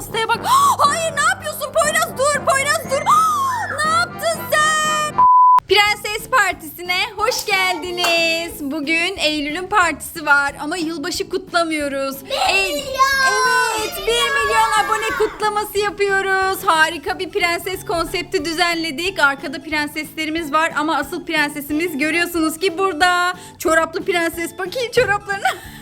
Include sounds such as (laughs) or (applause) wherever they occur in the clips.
pastaya bak. (gasps) Hayır ne yapıyorsun Poyraz dur Poyraz dur. (gasps) ne yaptın sen? Prenses Partisi'ne hoş geldiniz. Bugün Eylül'ün partisi var ama yılbaşı kutlamıyoruz. Eylül- Evet 1 milyon abone kutlaması yapıyoruz. Harika bir prenses konsepti düzenledik. Arkada prenseslerimiz var ama asıl prensesimiz görüyorsunuz ki burada. Çoraplı prenses bakayım çoraplarına. (laughs)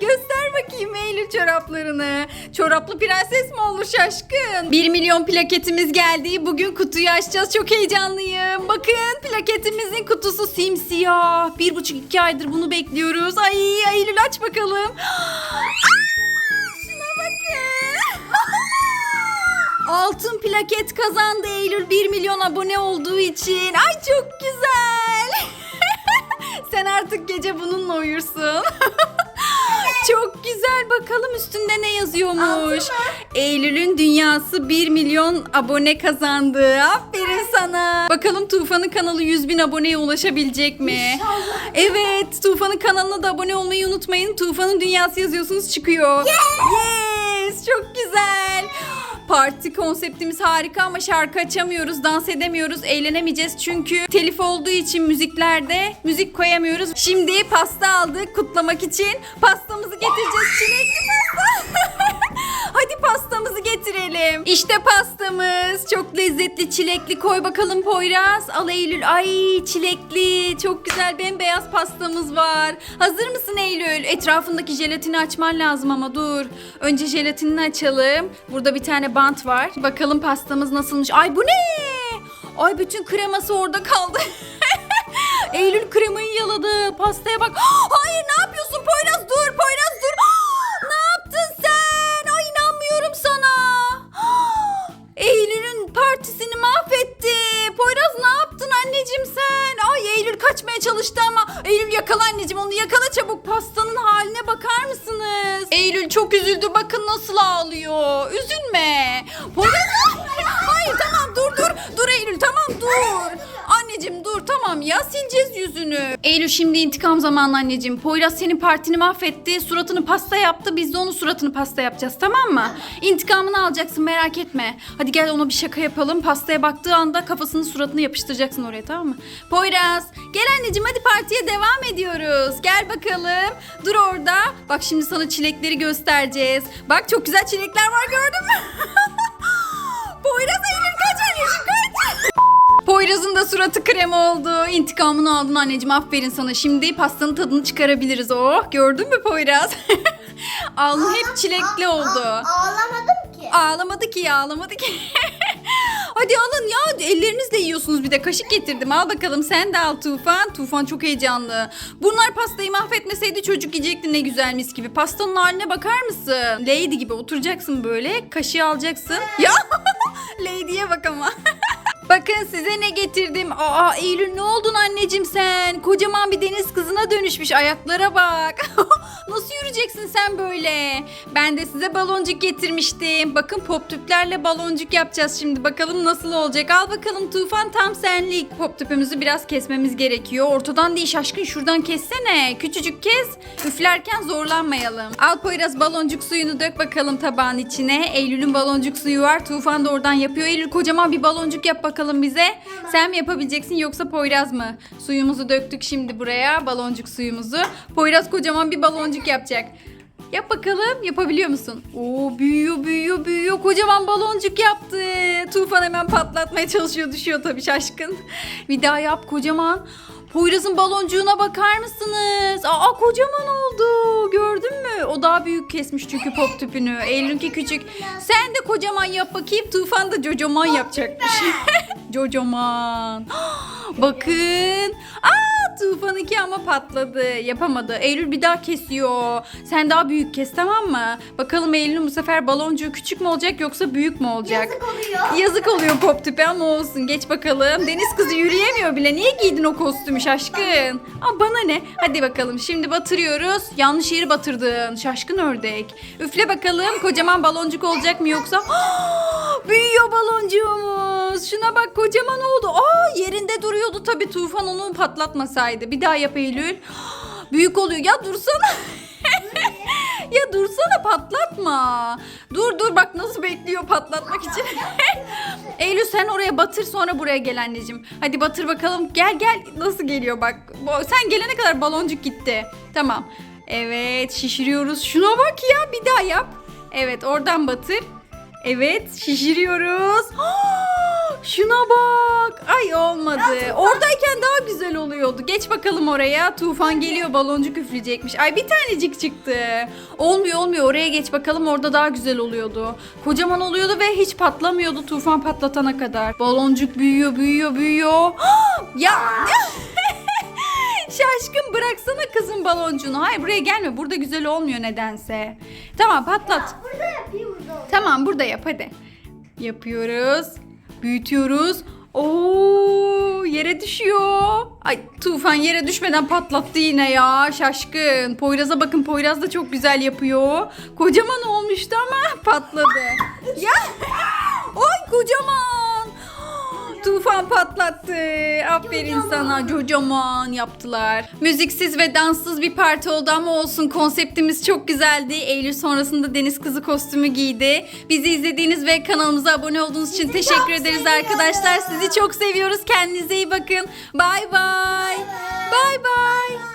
Göster bakayım Eylül çoraplarını. Çoraplı prenses mi olur şaşkın? 1 milyon plaketimiz geldi. Bugün kutuyu açacağız. Çok heyecanlıyım. Bakın plaketimizin kutusu simsiyah. Bir buçuk iki aydır bunu bekliyoruz. Ay Eylül aç bakalım. (gasps) (laughs) Altın plaket kazandı Eylül 1 milyon abone olduğu için. Ay çok güzel. (laughs) Sen artık gece bununla uyursun. (laughs) Çok güzel bakalım üstünde ne yazıyormuş. Eylül'ün dünyası 1 milyon abone kazandı. Aferin sana. Bakalım Tufan'ın kanalı 100 bin aboneye ulaşabilecek mi? Evet Tufan'ın kanalına da abone olmayı unutmayın. Tufan'ın dünyası yazıyorsunuz çıkıyor. Çok güzel. Parti konseptimiz harika ama şarkı açamıyoruz, dans edemiyoruz, eğlenemeyeceğiz. Çünkü telif olduğu için müziklerde müzik koyamıyoruz. Şimdi pasta aldık kutlamak için. Pastamızı getireceğiz. Çilekli pasta. (laughs) Hadi pastamızı getirelim. İşte pastamız. Çok lezzetli çilekli. Koy bakalım Poyraz. Al Eylül. Ay çilekli. Çok güzel bembeyaz pastamız var. Hazır mısın Eylül? Etrafındaki jelatini açman lazım ama dur. Önce jelatinini açalım. Burada bir tane bant var. Bakalım pastamız nasılmış. Ay bu ne? Ay bütün kreması orada kaldı. (laughs) Eylül kremayı yaladı. Pastaya bak. (gasps) Hayır ne yapıyorsun Poyraz? Mısınız? Eylül çok üzüldü bakın nasıl ağlıyor. Üzülme. Poyraz Hayır tamam dur dur. Dur Eylül tamam dur. Anneciğim dur tamam ya sileceğiz yüzünü. Eylül şimdi intikam zamanı anneciğim. Poyraz senin partini mahvetti. Suratını pasta yaptı. Biz de onun suratını pasta yapacağız tamam mı? İntikamını alacaksın merak etme. Hadi gel ona bir şaka yapalım. Pastaya baktığı anda kafasını suratını yapıştıracaksın oraya tamam mı? Poyraz gel anneciğim hadi partiye devam ediyoruz. Gel bakalım. Dur orada. Bak şimdi sana çilekleri göstereceğiz. Bak çok güzel çilekler var gördün mü? (laughs) Poyraz Eylül suratı krem oldu. İntikamını aldın anneciğim aferin sana. Şimdi pastanın tadını çıkarabiliriz. Oh gördün mü Poyraz? (laughs) Alnı hep çilekli oldu. Ağlamadım ki. Ağlamadı ki ya ağlamadı ki. (laughs) Hadi alın ya ellerinizle yiyorsunuz bir de kaşık getirdim al bakalım sen de al Tufan. Tufan çok heyecanlı. Bunlar pastayı mahvetmeseydi çocuk yiyecekti ne güzel mis gibi. Pastanın haline bakar mısın? Lady gibi oturacaksın böyle kaşığı alacaksın. Ya (laughs) Lady'ye bak ama. Bakın size ne getirdim. Aa Eylül ne oldun anneciğim sen? Kocaman bir deniz kızına dönüşmüş ayaklara bak. (laughs) Nasıl yürüyeceksin sen böyle? Ben de size baloncuk getirmiştim. Bakın pop tüplerle baloncuk yapacağız şimdi. Bakalım nasıl olacak. Al bakalım Tufan tam senlik. Pop tüpümüzü biraz kesmemiz gerekiyor. Ortadan değil şaşkın şuradan kessene. Küçücük kes. Üflerken zorlanmayalım. Al Poyraz baloncuk suyunu dök bakalım tabağın içine. Eylül'ün baloncuk suyu var. Tufan da oradan yapıyor. Eylül kocaman bir baloncuk yap bakalım bize. Sen mi yapabileceksin yoksa Poyraz mı? Suyumuzu döktük şimdi buraya. Baloncuk suyumuzu. Poyraz kocaman bir baloncuk yapacak. Yap bakalım yapabiliyor musun? Oo büyüyor büyüyor büyüyor kocaman baloncuk yaptı. Tufan hemen patlatmaya çalışıyor düşüyor tabii şaşkın. Bir daha yap kocaman. Poyraz'ın baloncuğuna bakar mısınız? Aa kocaman oldu. Gördün mü? O daha büyük kesmiş çünkü pop tüpünü. Eylül'ünki küçük. Sen de kocaman yap bakayım. Tufan da cocoman yapacakmış. (laughs) cocoman. (gasps) Bakın. Aa Tufan'ınki ama patladı. Yapamadı. Eylül bir daha kesiyor. Sen daha büyük kes tamam mı? Bakalım Eylül'ün bu sefer baloncuğu küçük mü olacak yoksa büyük mü olacak? Yazık oluyor. Yazık oluyor pop tüpe ama olsun. Geç bakalım. Deniz kızı yürüyemiyor bile. Niye giydin o kostümü şaşkın? Aa, bana ne? Hadi bakalım. Şimdi batırıyoruz. Yanlış yeri batırdın. Şaşkın ördek. Üfle bakalım. Kocaman baloncuk olacak mı yoksa? (gasps) Büyüyor baloncuğumuz. Şuna bak kocaman duruyordu tabii. Tufan onu patlatmasaydı. Bir daha yap Eylül. (gasps) Büyük oluyor. Ya dursana. (laughs) ya dursana patlatma. Dur dur bak nasıl bekliyor patlatmak için. (laughs) Eylül sen oraya batır sonra buraya gel anneciğim. Hadi batır bakalım. Gel gel nasıl geliyor bak. Sen gelene kadar baloncuk gitti. Tamam. Evet şişiriyoruz. Şuna bak ya bir daha yap. Evet oradan batır. Evet şişiriyoruz. (gasps) Şuna bak. Ay olmadı. Oradayken daha güzel oluyordu. Geç bakalım oraya. Tufan geliyor baloncuk üfleyecekmiş. Ay bir tanecik çıktı. Olmuyor olmuyor. Oraya geç bakalım. Orada daha güzel oluyordu. Kocaman oluyordu ve hiç patlamıyordu Tufan patlatana kadar. Baloncuk büyüyor büyüyor büyüyor. (gasps) ya (laughs) Şaşkın bıraksana kızın baloncuğunu. Hayır buraya gelme. Burada güzel olmuyor nedense. Tamam patlat. Burada yapayım burada. Tamam burada yap hadi. Yapıyoruz. Büyütüyoruz. Oo yere düşüyor. Ay Tufan yere düşmeden patlattı yine ya. Şaşkın. Poyraz'a bakın Poyraz da çok güzel yapıyor. Kocaman olmuştu ama (laughs) patladı. ya Ay kocaman. Tufan patlattı. Aferin sana. Kocaman yaptılar. Müziksiz ve danssız bir parti oldu ama olsun. Konseptimiz çok güzeldi. Eylül sonrasında deniz kızı kostümü giydi. Bizi izlediğiniz ve kanalımıza abone olduğunuz için teşekkür çok ederiz seviyoruz. arkadaşlar. Sizi çok seviyoruz. Kendinize iyi bakın. Bay bay. Bay bay.